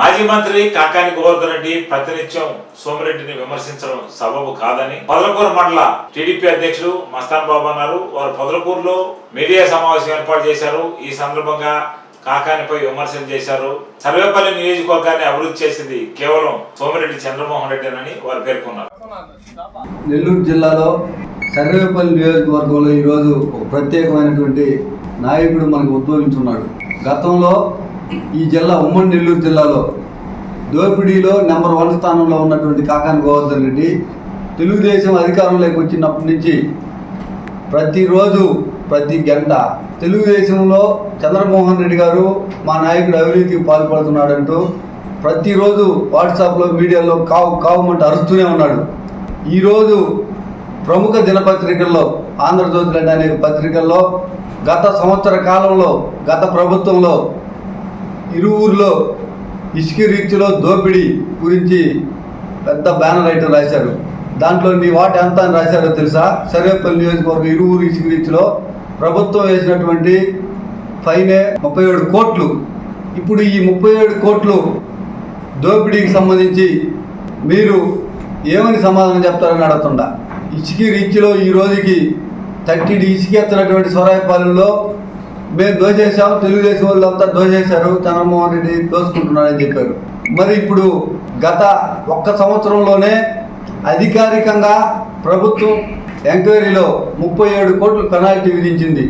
మాజీ మంత్రి కాకాని గోవర్ధన్ రెడ్డి ప్రతినిత్యం సోమిరెడ్డిని విమర్శించడం సబబు కాదని పొదలకూరు మండల టీడీపీ అధ్యక్షులు మస్తాన్ బాబు అన్నారు. వారు పొదలకూరులో మీడియా సమావేశం ఏర్పాటు చేశారు. ఈ సందర్భంగా కాకానిపై విమర్శలు చేశారు. సర్వేపల్లి నియోజకవర్గాన్ని అభివృద్ధి చేసింది కేవలం సోమిరెడ్డి చంద్రమోహన్ రెడ్డినని వారు పేర్కొన్నారు. నెల్లూరు జిల్లాలో సర్వేపల్లి నియోజకవర్గంలో ఈరోజు ఒక ప్రత్యేకమైనటువంటి నాయకుడు మనకు ఉద్భవించున్నాడు. గతంలో ఈ జిల్లా ఉమ్మడి నెల్లూరు జిల్లాలో దోపిడీలో నెంబర్ వన్ స్థానంలో ఉన్నటువంటి కాకాని గోవర్ధన్ రెడ్డి తెలుగుదేశం అధికారంలోకి వచ్చినప్పటి నుంచి ప్రతిరోజు ప్రతి గంట తెలుగుదేశంలో చంద్రమోహన్ రెడ్డి గారు మా నాయకుడు అవినీతికి పాల్పడుతున్నాడంటూ ప్రతిరోజు వాట్సాప్లో మీడియాలో కావు కావుమంటూ అరుస్తూనే ఉన్నాడు. ఈరోజు ప్రముఖ దినపత్రికల్లో ఆంధ్రజ్యోతి లాంటి అనేక పత్రికల్లో గత సంవత్సర కాలంలో గత ప్రభుత్వంలో ఇరువురులో ఇసుక రీచ్లో దోపిడీ గురించి పెద్ద బ్యానర్ ఐటమ్ రాశారు. దాంట్లో నీ వాటి ఎంత అని రాశారో తెలుసా? సర్వేపల్లి నియోజకవర్గం ఇరువురు ఇసుక రీచ్లో ప్రభుత్వం వేసినటువంటి ఫైనే ముప్పై ఏడు కోట్లు. ఇప్పుడు ఈ ముప్పై ఏడు కోట్లు దోపిడీకి సంబంధించి మీరు ఏమని సమాధానం చెప్తారని అడుగుతుండ? ఇసుక రీచ్లో ఈ రోజుకి థర్టీ ఇసుక ఎత్తినటువంటి స్వరాయపాలెంలో మేము దోచేసాం తెలుగుదేశం వాళ్ళంతా దోచేశారు చంద్రమోహన్ రెడ్డి దోసుకుంటున్నారని చెప్పారు. మరి ఇప్పుడు గత ఒక్క సంవత్సరంలోనే అధికారికంగా ప్రభుత్వం ఎంక్వైరీలో ముప్పై ఏడు కోట్లు పెనాల్టీ విధించింది.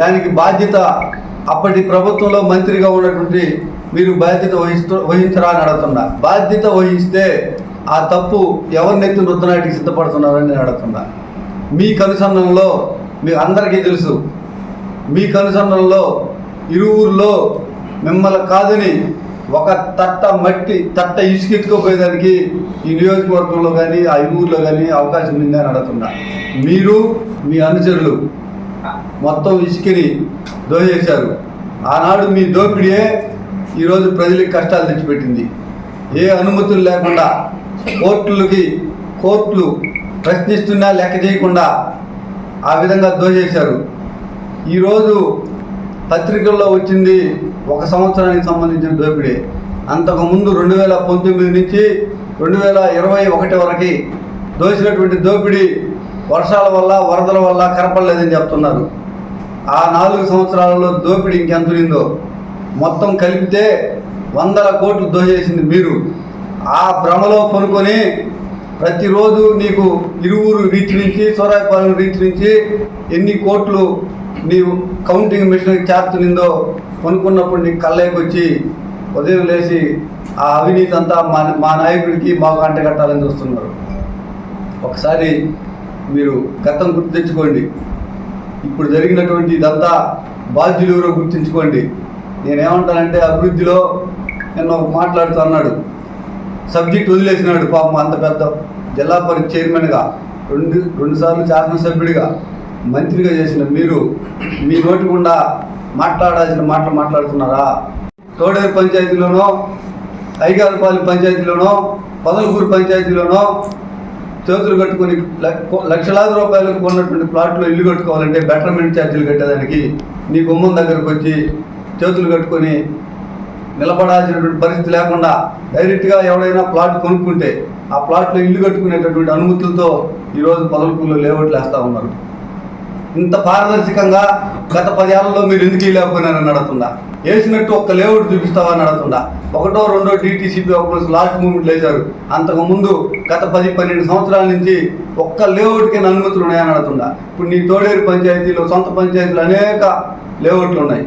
దానికి బాధ్యత అప్పటి ప్రభుత్వంలో మంత్రిగా ఉన్నటువంటి మీరు బాధ్యత వహిస్తూ వహించరా అని అడుగుతున్నా. బాధ్యత వహిస్తే ఆ తప్పు ఎవరినెత్తి రుద్దనాటికి సిద్ధపడుతున్నారని నేను అడుగుతున్నా. మీ కనుసంధంలో మీ అందరికీ తెలుసు మీ కనుసన్నల్లో ఇరువురులో మిమ్మల్ని కాదని ఒక తట్ట మట్టి తట్ట ఇసుకెత్తుకుపోయేదానికి ఈ నియోజకవర్గంలో కానీ ఆ ఊర్లో కానీ అవకాశం ఉందని అడుగుతున్నా. మీరు మీ అనుచరులు మొత్తం ఇసుకని దోచేశారు. ఆనాడు మీ దోపిడియే ఈరోజు ప్రజలకు కష్టాలు తెచ్చిపెట్టింది. ఏ అనుమతులు లేకుండా కోర్టులకి కోర్టులు ప్రశ్నిస్తున్నా లెక్క చేయకుండా ఆ విధంగా దోచేశారు. ఈరోజు పత్రికల్లో వచ్చింది ఒక సంవత్సరానికి సంబంధించిన దోపిడీ. అంతకుముందు రెండు వేల పంతొమ్మిది నుంచి రెండు వేల ఇరవై ఒకటి వరకు దోచినటువంటి దోపిడీ వర్షాల వల్ల వరదల వల్ల కనపడలేదని చెప్తున్నారు. ఆ నాలుగు సంవత్సరాలలో దోపిడీ ఇంకెంతుందో మొత్తం కలిపితే వందల కోట్లు దోచేసింది మీరు. ఆ భ్రమలో పనుకొని ప్రతిరోజు నీకు ఇరువురు రీచ్ నుంచి సోరాయపాలెం రీచ్ నుంచి ఎన్ని కోట్లు నీవు కౌంటింగ్ మిషన్ చేస్తునిందో కొనుక్కున్నప్పుడు నీకు కళ్ళకి వచ్చి ఉదయం లేచి ఆ అవినీతి అంతా మా మా నాయకుడికి మాకు అంటగట్టాలని చూస్తున్నారు. ఒకసారి మీరు గతం గుర్తు తెచ్చుకోండి. ఇప్పుడు జరిగినటువంటి ఇదంతా బాధ్యులు ఎవరో గుర్తుంచుకోండి. నేనేమంటానంటే అభివృద్ధిలో నిన్న ఒక మాట్లాడుతూ అన్నాడు. సబ్జెక్ట్ వదిలేసినాడు పాపం అంత పెద్ద. జిల్లా పరిషత్ చైర్మన్గా రెండు రెండుసార్లు శాసనసభ్యుడిగా మంత్రిగా చేసిన మీరు మీ నోటి గుండా మాట్లాడాల్సిన మాటలు మాట్లాడుతున్నారా? తోడేరు పంచాయతీలోనో ఐగారపాలెం పంచాయతీలోనో పదలకూరు పంచాయతీలోనో చేతులు కట్టుకొని లక్షలాది రూపాయలకు కొన్నటువంటి ప్లాట్లో ఇల్లు కట్టుకోవాలంటే బెటర్మెంట్ ఛార్జీలు కట్టేదానికి నీ గుమ్మం దగ్గరకు వచ్చి చేతులు కట్టుకొని నిలబడాల్సినటువంటి పరిస్థితి లేకుండా డైరెక్ట్గా ఎవడైనా ప్లాట్ కొనుక్కుంటే ఆ ప్లాట్లో ఇల్లు కట్టుకునేటటువంటి అనుమతులతో ఈరోజు పదలకూరులో లేఅవుట్లు వేస్తూ ఉన్నారు. ఇంత పారదర్శకంగా గత పదేళ్ళలో మీరు ఎందుకు లేకపోయినారని నడుతుందా? వేసినట్టు ఒక్క లేఅవుట్ చూపిస్తావా నడుతుందా? ఒకటో రెండో డిటీసీపీ ఒక లాస్ట్ మూమెంట్ వేశారు అంతకు ముందు గత పది పన్నెండు సంవత్సరాల నుంచి ఒక్క లేఅవుట్కి అనుమతులు ఉన్నాయని నడుతుందా? ఇప్పుడు నీ తోడేరు పంచాయతీలో సొంత పంచాయతీలు అనేక లేఅవుట్లు ఉన్నాయి.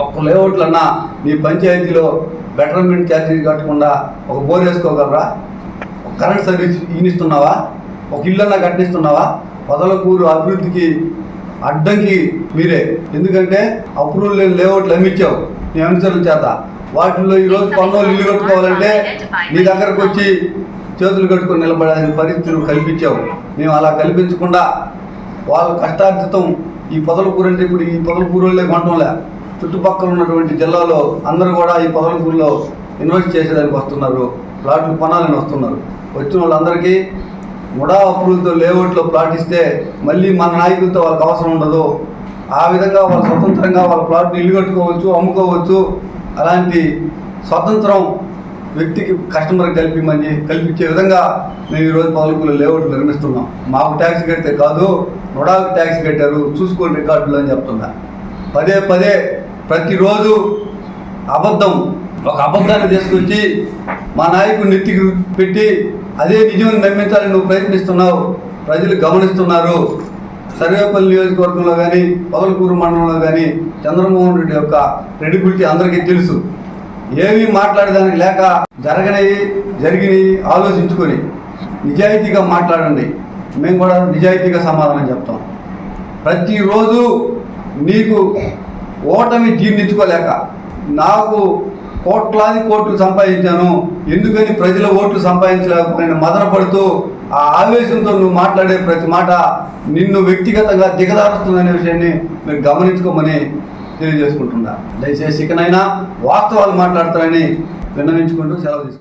ఒక్క లేఅవుట్లు అన్నా నీ పంచాయతీలో బెటర్మెంట్ ఛార్జీలు కట్టకుండా ఒక బోర్ వేసుకోగలరా? ఒక కరెంట్ సర్వీస్ ఈనిస్తున్నావా ఒక ఇల్లన్నా కట్టిస్తున్నావా? పొదలకూరు అభివృద్ధికి అడ్డంకి మీరే. ఎందుకంటే అప్రూవల్ లేని లేఅవుట్లు అమ్మించావు నీ అనుచరుల చేత. వాటిల్లో ఈరోజు పన్నులు ఇల్లు కట్టుకోవాలంటే నీ దగ్గరకు వచ్చి చేతులు కట్టుకొని నిలబడే పరిస్థితులు కల్పించావు. మేము అలా కల్పించకుండా వాళ్ళ కష్టార్జితం ఈ పొదలకూరు అంటే ఇప్పుడు ఈ పొదలకూరులే వాళ్ళే చుట్టుపక్కల ఉన్నటువంటి జిల్లాలో అందరూ కూడా ఈ పొదలకూరులో ఇన్వెస్ట్ చేసేదానికి వస్తున్నారు. ప్లాట్లు కొనాలని వస్తున్నారు. వచ్చిన వాళ్ళందరికీ ముడా అప్పులతో లేఅవుట్లో ప్లాట్ ఇస్తే మళ్ళీ మన నాయకులతో వాళ్ళకి అవసరం ఉండదు. ఆ విధంగా వాళ్ళు స్వతంత్రంగా వాళ్ళ ప్లాట్ని ఇల్లు కట్టుకోవచ్చు అమ్ముకోవచ్చు. అలాంటి స్వతంత్రం వ్యక్తికి కస్టమర్ కల్పించమని కల్పించే విధంగా మేము ఈరోజు పౌలకులు లేఅవుట్ నిర్మిస్తున్నాం. మాకు ట్యాక్స్ కడితే కాదు నొడాకు ట్యాక్స్ కట్టారు చూసుకోండి రికార్డులు అని చెప్తున్నా. పదే పదే ప్రతిరోజు అబద్ధం ఒక అబద్ధాన్ని తీసుకొచ్చి మా నాయకుడు నెత్తికి పెట్టి అదే విజయం నమ్మించాలని నువ్వు ప్రయత్నిస్తున్నావు. ప్రజలు గమనిస్తున్నారు. సర్వేపల్లి నియోజకవర్గంలో కానీ పగలకూరు మండలంలో కానీ చంద్రమోహన్ రెడ్డి యొక్క క్రెడిబిలిటీ అందరికీ తెలుసు. ఏమీ మాట్లాడేదానికి లేక జరగనివి జరిగినవి ఆలోచించుకొని నిజాయితీగా మాట్లాడండి. మేము కూడా నిజాయితీగా సమాధానం చెప్తాం. ప్రతిరోజు నీకు ఓటమి జీర్ణించుకోలేక నాకు కోట్లాది కోట్లు సంపాదించాను. ఎందుకని ప్రజల ఓట్లు సంపాదించలేకపోయిన మదన పడుతూ ఆ ఆవేశంతో నువ్వు మాట్లాడే ప్రతి మాట నిన్ను వ్యక్తిగతంగా దిగదారుస్తుందనే విషయాన్ని మీరు గమనించుకోమని తెలియజేసుకుంటున్నా. దయచేసి ఇకనైనా వాస్తవాలు మాట్లాడతారని విన్నవించుకుంటూ సెలవు తీసుకుంటాను